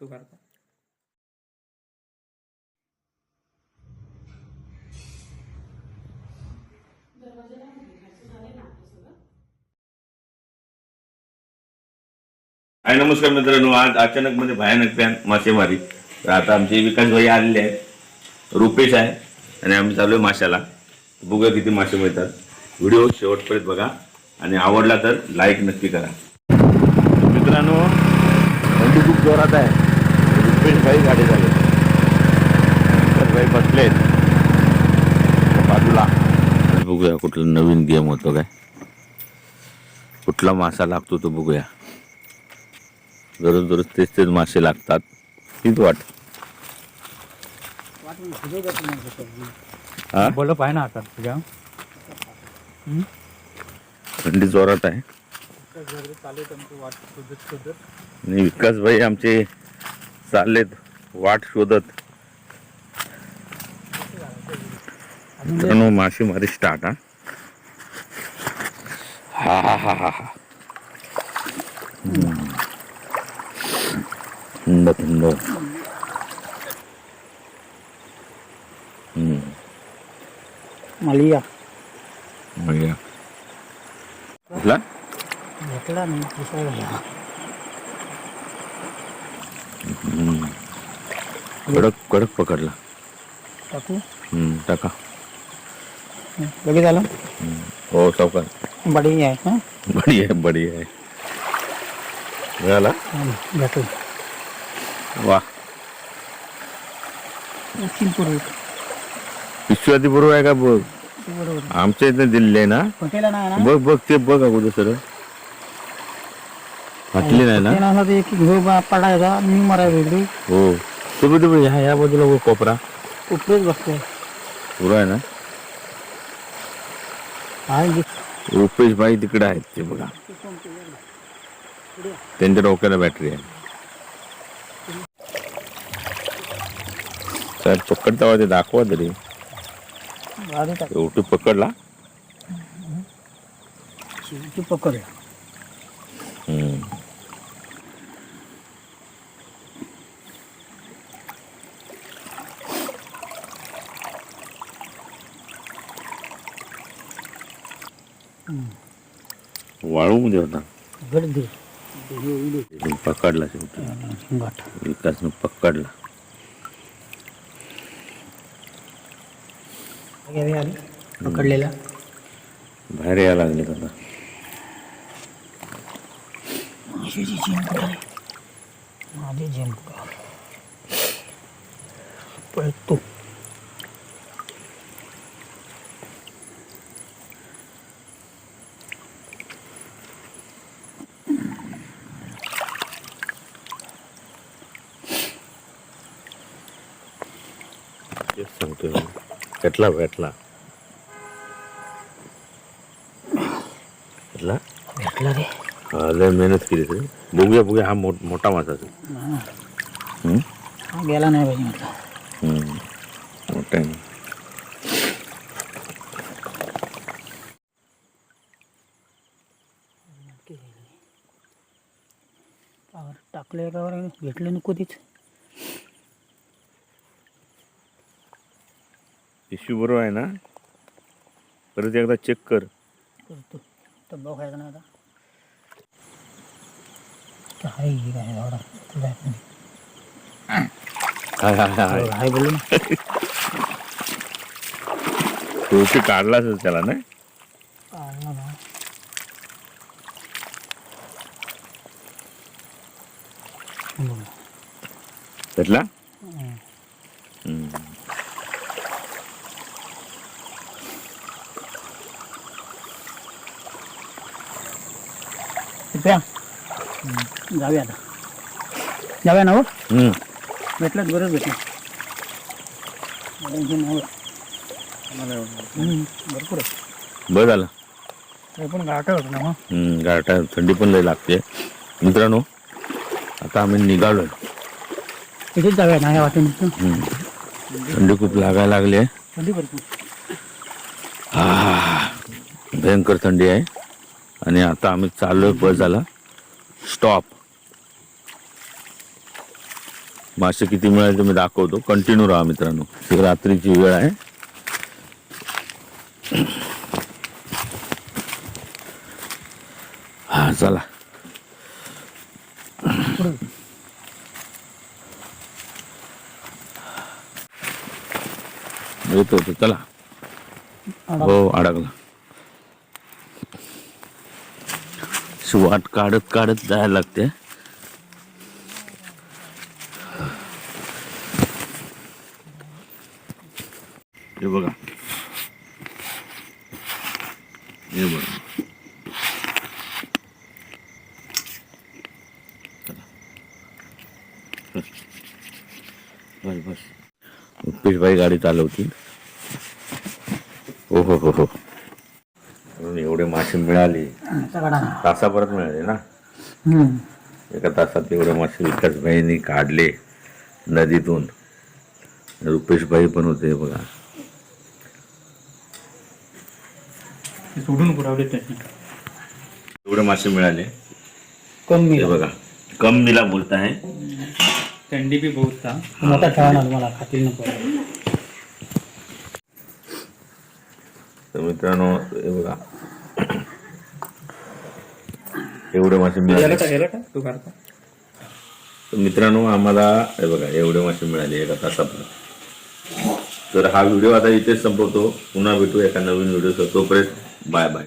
तू काढता हाय नमस्कार मित्रांनो. आज अचानक मध्ये भयानक पॅन मासेमारी. तर आता आमचे विकास भाई आलेले आहेत. रुपेश आहे आणि आम्ही चालू आहे माशाला. बघूया किती मासे मिळतात. व्हिडिओ शेवटपर्यंत बघा. आणि आवडला तर लाईक नक्की करा. खूप जोरात आहे. रुपेश भाई गाडी झाले. विकास भाई बसले बाजूला. बघूया कुठला नवीन गेम होतो काय. कुठला मासा लागतो तो बघूया. दररोज दररोज तेच तेच मासे लागतात. तीच वाट. हा? बोल पाय ना आता तुझ्या? थंडी जोरात आहे. आणि विकास भाई आमचे चाललेत वाट शोधत. मित्रांनो मासेमारी स्टार्ट हा. हा हा हा हा. थंड थंड. मलिया. बघूया कुठला भेटला नाही दुसरा झाला हम्म. कडक कडक पकडला. टाकू? हम्म, टाका. लगेच झालं हम्म. हो सावकार बडी आहे हा? बडी आहे. बडी आहे भेटू. वा. आधी बरोबर आहे का? बघ बरोबर. आमच्या इथे दिलेले आहे ना? हॉटेलला नाही ना बघ बघ ते बघ अगोदर सर फाटली नाही ना? ते एक घेऊ बा पडायचा मी मरायला हो. तो बघ ह्या ह्या बाजूला बघ कोपरा उपरेच बसते पुरा आहे ना आहे. रुपेश भाई तिकडे आहेत ते बघा त्यांच्या डोक्याला बॅटरी आहे सर पकडता ते दाखवा तरी आधी शेवटी पकडला ती पकड. वाळू मध्ये होता दे पण पकडला शेवटी. विकासनं पकडला. पकडलेला. बाहेर यायला लागले आता. माझी का पळतो. तेच सांगतोय. भेटला भेटला भेटला भेटला रे हा, लय मेहनत केली तरी बघूया बघूया हा मोठ मोठा मासा असेल हम्म? हा गेला नाही पाहिजे म्हटलं हम्म. मोठा आहे ना. पावर टाकले का बरं भेटलं नाही कधीच पिशवी बरोबर आहे ना? परत एकदा चेक कर. करतो. तब्बा खायचा नाही आता? काय हे काय एवढा? तुला आहे. हाय हाय हाय. ना. शेवटी त्याला नाही? काढला ना. भेटला हम्म. हम्म. रुपया जाऊया आता. जाऊया ना हो? हम्म. भेटलं बरंच भेटलं. हम्म, भरपूर आहे. बरं झालं. ते पण गाठ होतं ना मग हम्म, गारठा थंडी पण लय लागते. मित्रांनो आता आम्ही निघालोय. तिथेच जाऊया ना या वाटेने हम्म. थंडी खूप लागायला लागली आहे. थंडी भरपूर. भयंकर थंडी आहे. आणि आता आम्ही चाललोय बस झाला स्टॉप मासे किती मिळाले ते मी दाखवतो. कंटिन्यू राहा मित्रांनो. ही रात्रीची वेळ आहे. हा चला. येतो येतो. चला. हो अडकला. वाट काढत काढत जायला लागते हे। बघा. बस बस। रुपेशबाई गाडी चालवतील हो हो हो हो। म्हणून एवढे मासे मिळाले. तासाभरात मिळाले ना? एका तासात एवढे मासे विकास भाईंनी काढले नदीतून. रुपेशबाई पण होते बघा. सोडून पुरावले एवढे मासे मिळाले. कमी हे बघा कम मिला बोलता है थंडी बी बहुत था मोठा खेळा ना मला खातील नको तर मित्रांनो हे बघा. एवढे मासे मिळाले. तर मित्रांनो आम्हाला हे बघा एवढे मासे मिळाले एका तासापर्यंत तर हा व्हिडिओ आता इथेच संपवतो. पुन्हा भेटू एका नवीन व्हिडिओ तोपर्यंत बाय बाय